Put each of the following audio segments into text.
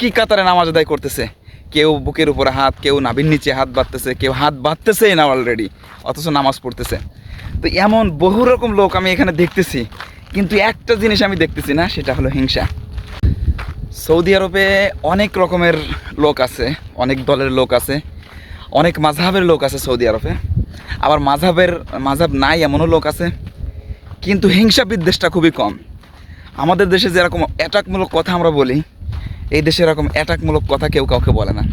একই কাতারে নামাজ আদায় করতেছে? কেউ বুকের উপরে হাত, কেউ নাভির নিচে হাত বাঁধতেছে, কেউ হাত বাঁধতেছেই না অলরেডি অথচ নামাজ পড়তেছে। তো এমন বহু রকম লোক আমি এখানে দেখতেছি, কিন্তু একটা জিনিস আমি দেখতেছি না, সেটা হলো হিংসা। সৌদি আরবে অনেক রকমের লোক আছে, অনেক দলের লোক আছে, অনেক মাঝহাবের লোক আছে সৌদি আরবে। আবার মাঝহাবের মাঝহাব নাই এমনও লোক আছে, কিন্তু হিংসা বিদ্বেষটা খুবই কম। আমাদের দেশে যেরকম অ্যাটাকমূলক কথা আমরা বলি এই দেশে এরকম অ্যাটাকমূলক কথা কেউ কাউকে বলে না।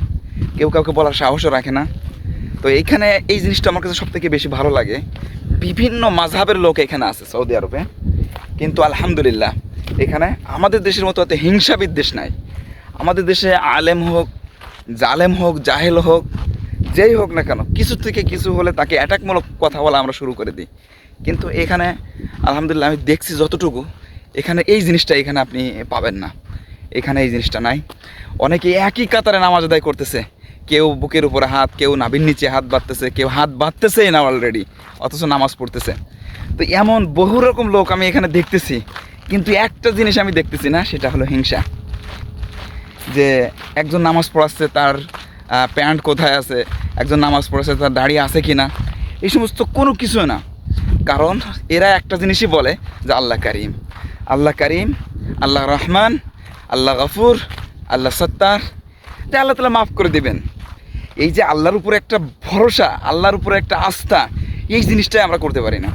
কেউ কাউকে বলার সাহসও রাখে না। তো এইখানে এই জিনিসটা আমার কাছে সবথেকে বেশি ভালো লাগে। বিভিন্ন মাঝহাবের লোক এখানে আছে সৌদি আরবে। কিন্তু আলহামদুলিল্লাহ, এখানে আমাদের দেশের মতো এত হিংসা বিদ্বেষ নাই। আমাদের দেশে আলেম হোক, জালেম হোক, জাহেল হোক, যেই হোক না কেন, কিছু থেকে কিছু হলে তাকে অ্যাটাকমূলক কথা বলা আমরা শুরু করে দিই। কিন্তু এখানে, আলহামদুলিল্লাহ আমি দেখছি যতটুকু, এখানে এই জিনিসটা এখানে আপনি পাবেন না। এখানে এই জিনিসটা নাই। অনেকে একই কাতারে নামাজ আদায় করতেছে। কেউ বুকের উপরে হাত, কেউ নাভির নিচে হাত বাঁধতেছে, কেউ হাত বাঁধতেছেই না অলরেডি অথচ নামাজ পড়তেছে। তো এমন বহু রকম লোক আমি এখানে দেখতেছি, কিন্তু একটা জিনিস আমি দেখতেছি না, সেটা হলো হিংসা। যে একজন নামাজ পড়াচ্ছে, তার প্যান্ট কোথায় আছে, একজন নামাজ পড়াচ্ছে, তার দাড়ি আছে কি না এই সমস্ত কোনো কিছু না। কারণ এরা একটা জিনিসই বলে যে আল্লাহ করিম। আল্লাহ করিম, আল্লাহ রহমান আল্লাহ গাফুর, আল্লাহ সত্তার। যে আল্লাহ তালা মাফ করে দেবেন। এই যে আল্লাহর উপরে একটা ভরসা, আল্লাহর উপরে একটা আস্থা, এই জিনিসটাই আমরা করতে পারি না।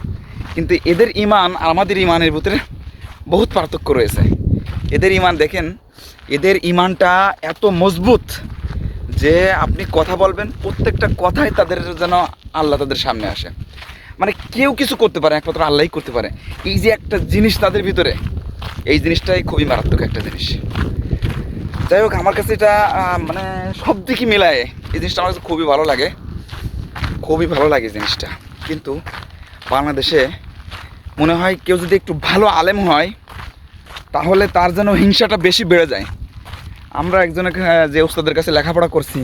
কিন্তু এদের ইমান আমাদের ইমানের ভিতরে বহুত পার্থক্য রয়েছে। এদের ইমান দেখেন, এদের ইমানটা এত মজবুত যে আপনি কথা বলবেন, প্রত্যেকটা কথাই তাদের যেন আল্লাহ তাদের সামনে আসে। মানে কেউ কিছু করতে পারে, একমাত্র আল্লাহই করতে পারে। এই যে একটা জিনিস তাদের ভিতরে এই জিনিসটাই খুবই মারাত্মক একটা জিনিস। যাই হোক, আমার কাছে এটা মানে সব দিকে মিলায়। এই জিনিসটা আমার কাছে খুবই ভালো লাগে। খুবই ভালো লাগে জিনিসটা। কিন্তু বাংলাদেশে মনে হয় কেউ যদি একটু ভালো আলেম হয়, তাহলে তার যেন হিংসাটা বেশি বেড়ে যায়। আমরা একজনের যে ওস্তাদের কাছে লেখাপড়া করছি,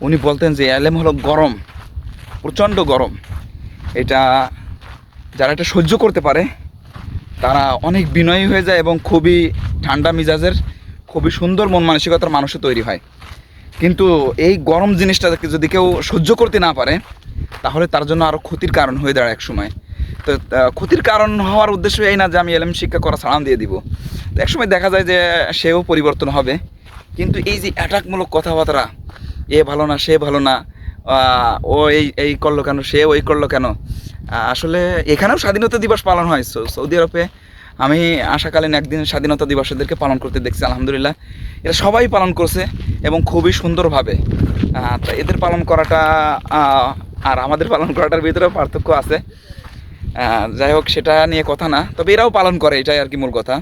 উনি বলতেন যে, আলেম হলো গরম, প্রচণ্ড গরম। এটা যারা এটা সহ্য করতে পারে তারা অনেক বিনয়ী হয়ে যায় এবং খুবই ঠান্ডা মিজাজের, খুবই সুন্দর মন মানসিকতার মানুষও তৈরি হয়। কিন্তু এই গরম জিনিসটাকে যদি কেউ সহ্য করতে না পারে, তাহলে তার জন্য আরও ক্ষতির কারণ হয়ে দাঁড়ায় এক সময় তো ক্ষতির কারণ হওয়ার উদ্দেশ্য এই না যে আমি এলএম শিক্ষা করা ছাড়ান দিয়ে দিব। তো একসময় দেখা যায় যে সেও পরিবর্তন হবে। কিন্তু এই যে অ্যাটাকমূলক কথাবার্তা, এ ভালো না, সে ভালো না ও এই এই করল কেন, সে ওই করল কেন আসলে এখানেও স্বাধীনতা দিবস পালন হয়। সৌদি আরবে আমি আশাকালীন একদিন স্বাধীনতা দিবস এদেরকে পালন করতে দেখছি, আলহামদুলিল্লাহ। এরা সবাই পালন করছে এবং খুবই সুন্দরভাবে। এদের পালন করাটা আর আমাদের পালন করাটার ভিতরেও পার্থক্য আছে। যাই হোক, সেটা নিয়ে কথা না, তবে এরাও পালন করে, এটাই আর কি মূল কথা।